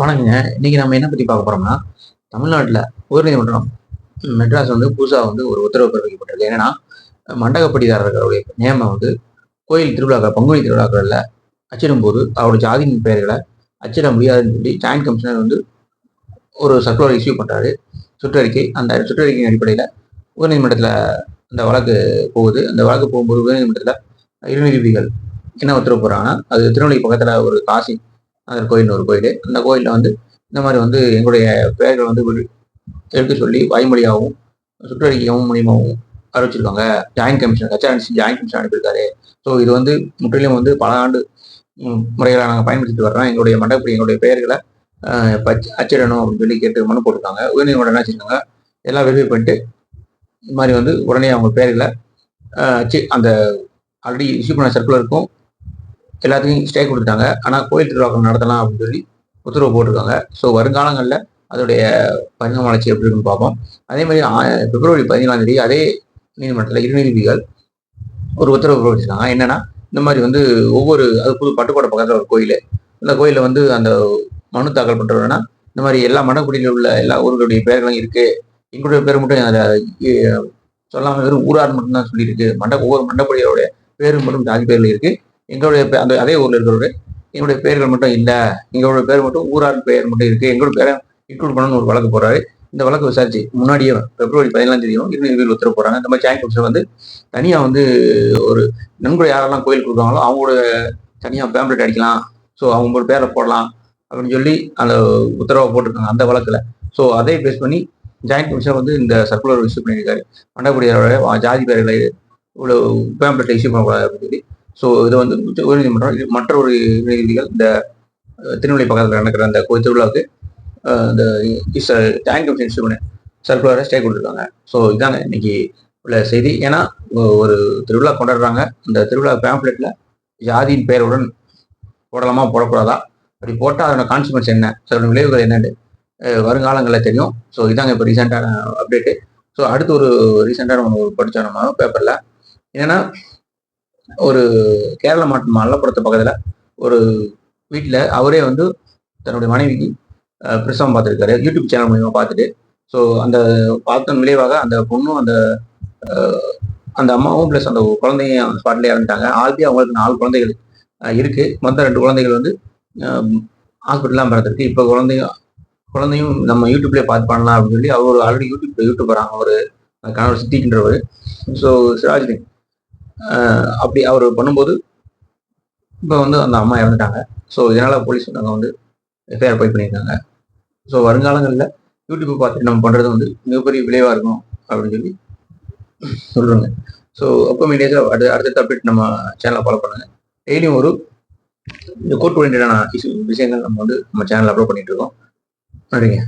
வணக்கங்க. இன்னைக்கு நம்ம என்ன பத்தி பார்க்க போறோம்னா தமிழ்நாட்டில் உயர்நீதிமன்றம் மெட்ராஸ் வந்து புதுசாக வந்து ஒரு உத்தரவு பிறப்பிக்கப்பட்டிருக்கு. என்னன்னா மண்டகப்படிதாரர்களுடைய நியமம் வந்து கோயில் திருவிழாக்கள் பங்குனி திருவிழாக்களில் அச்சிடும் போது அவருடைய ஜாதியின் பெயர்களை அச்சிட முடியாதுன்னு சொல்லி ஜாயின்ட் கமிஷனர் வந்து ஒரு சர்க்குலர் இஷ்யூ பண்ணுறாரு சுற்றறிக்கை அந்த சுற்றறிக்கையின் அடிப்படையில் உயர்நீதிமன்றத்தில் அந்த வழக்கு போகுது. அந்த வழக்கு போகும்போது உயர்நீதிமன்றத்தில் இருநீதிபதிகள் என்ன உத்தரவு போடுறாங்கன்னா அது திருநெல்வேலி பக்கத்தில் ஒரு காசி அந்த கோயில் ஒரு கோயில். அந்த கோயிலில் வந்து இந்த மாதிரி வந்து எங்களுடைய பெயர்கள் வந்து எடுத்து சொல்லி வாய்மொழியாகவும் சுற்றறிக்கையாகவும் மூலியமாகவும் அறிவிச்சிருக்காங்க. Joint commission HRNC joint commission அனுப்பியிருக்காரு. ஸோ இது வந்து முற்றிலும் வந்து பல ஆண்டு முறைகளை நாங்கள் பயன்படுத்திட்டு வர்றோம். எங்களுடைய மண்டபப்படி எங்களுடைய பெயர்களை அஹ், அச்சிடணும் அப்படின்னு சொல்லி கேட்டு மனு போட்டிருக்காங்க. உயர்நீதிமன்றம் என்ன வச்சிருக்காங்க எல்லாம் வெரிஃபை பண்ணிட்டு இது மாதிரி வந்து உடனே அவங்க பெயர்களை அச்சு அந்த ஆல்ரெடி இஷ்யூ பண்ண சர்க்குலருக்கும் எல்லாத்துக்கும் ஸ்டே கொடுத்துட்டாங்க. ஆனால் கோயில் திருவிழாக்கள் நடத்தலாம் அப்படின்னு சொல்லி உத்தரவு போட்டிருக்காங்க. ஸோ வருங்காலங்களில் அதோடைய பரிணாம வளர்ச்சி எப்படி இருக்குன்னு பார்ப்போம். அதே மாதிரி பிப்ரவரி பதினேழாம் தேதி அதே நீதிமன்றத்தில் இரு நீதிபதிகள் ஒரு உத்தரவு பிறப்பிச்சிருக்காங்க என்னன்னா இந்த மாதிரி வந்து ஒவ்வொரு அது புது பட்டுக்கோட்டை பக்கத்தில் ஒரு கோயில். அந்த கோயிலில் வந்து அந்த மனு தாக்கல் பண்ணுறதுனா இந்த மாதிரி எல்லா மண்டக்குடியில் உள்ள எல்லா ஊர்களுடைய பெயர்களும் இருக்கு. எங்களுடைய பேர் மட்டும் அதில் சொல்லாமல் வெறும் ஊரார் மட்டும்தான் சொல்லியிருக்கு. மண்ட ஒவ்வொரு மண்டக்குடியோடைய பேர் மட்டும் ஜாதி பேரில் இருக்குது எங்களுடைய அந்த அதே ஊர்ல இருக்கிறவரு எங்களுடைய பெயர்கள் மட்டும் இல்லை எங்களுடைய பேர் மட்டும் ஊரார் பெயர் மட்டும் இருக்கு எங்களோட பேரை இன்க்ளூட் பண்ணணும்னு ஒரு வழக்கு போறாரு இந்த வழக்கு விசாரிச்சு முன்னாடியே பிப்ரவரி பதினேழாம் தேதியும் இரு நீதிபதிகள் உத்தரவு போறாங்க இந்த மாதிரி ஜாயின்ட் கமிஷன் வந்து தனியா வந்து ஒரு நன்கொடை யாரெல்லாம் கோயில் கொடுக்குறாங்களோ அவங்களோட தனியா பேம்ப்ளெட் அடிக்கலாம். ஸோ அவங்களோட பேரை போடலாம் அப்படின்னு சொல்லி அந்த உத்தரவை போட்டிருக்காங்க அந்த வழக்குல. ஸோ அதை பேஸ் பண்ணி ஜாயின்ட் கமிஷன் வந்து இந்த சர்க்குலர் இஷ்யூ பண்ணியிருக்காரு. மண்டபடியாரோட ஜாதி பேர்களை இவ்வளோ பேம்ப்ளெட் இஷ்யூ பண்ணக்கூடாது அப்படின்னு சொல்லி ஸோ இது வந்து உயர்நீதிமன்றம் இது மற்ற ஒரு நீதிபதிகள் இந்த திருநெல்வேலி பக்கத்தில் நடக்கிற அந்த கோயில் திருவிழாவுக்கு இந்த ஜாயின்ட் கமிஷன் இஷ்யூ சர்க்குலரை ஸ்டே கொடுத்துருக்காங்க. ஸோ இதாங்க இன்னைக்கு உள்ள செய்தி. ஏன்னா ஒரு திருவிழா கொண்டாடுறாங்க. அந்த திருவிழா பேம்ப்ளெட்ல ஜாதியின் பெயருடன் போடலாமா போடக்கூடாதா? அப்படி போட்டால் அதோட கான்சிக்வன்ஸ் என்ன? அதோட விளைவுகள் என்னன்னு வருங்காலங்களில் தெரியும். ஸோ இதாங்க இப்போ ரீசெண்டான அப்டேட்டு ஸோ அடுத்து ஒரு ரீசெண்டாக நம்ம ஒரு படித்தோம் நம்ம பேப்பரில் என்னென்னா ஒரு கேரள மாவட்டம் மல்லப்புறத்து பக்கத்தில் ஒரு வீட்டில் அவரே வந்து தன்னுடைய மனைவிக்கு பிரசவம் பார்த்துருக்காரு. யூடியூப் சேனல் மூலியமாக பார்த்துட்டு. ஸோ அந்த பார்த்தன் விளைவாக அந்த பொண்ணும் அந்த அந்த அம்மாவும் ப்ளஸ் அந்த குழந்தையும் அந்த ஸ்பாட்லேயே இறந்துட்டாங்க. ஆல்ரெடி அவங்களுக்கு நாலு குழந்தைகள் இருக்கு. மொத்தம் ரெண்டு குழந்தைகள் வந்து ஹாஸ்பிட்டல்லாம் பிறந்திருக்கு இப்போ குழந்தையும் குழந்தையும் நம்ம யூடியூப்லேயே பார்த்து பண்ணலாம் அப்படின்னு சொல்லி அவர் ஆல்ரெடி யூடியூப் வராங்க அவர் கணவர் சித்திக்கின்றவர் ஸோ சிராஜ் அப்படி அவர் பண்ணும்போது இப்போ வந்து அந்த அம்மா இறந்துட்டாங்க. ஸோ இதனால் போலீஸ் நாங்கள் வந்து எஃப்ஐஆர் போய் பண்ணியிருக்காங்க. ஸோ வருங்காலங்களில் யூடியூப் பார்த்து நம்ம பண்ணுறது வந்து மிகப்பெரிய விளைவாக இருக்கும் அப்படின்னு சொல்லி சொல்கிறாங்க ஸோ அப்போ மீடியாஸில் அடுத்த அடுத்த அப்டேட் நம்ம சேனலை ஃபாலோ பண்ணுங்க. டெய்லியும் ஒரு இந்த கோர்ட் ஓரியன்டான விஷயங்கள் நம்ம வந்து நம்ம சேனலில் அப்லோட் பண்ணிகிட்டு இருக்கோம். நன்றிங்க.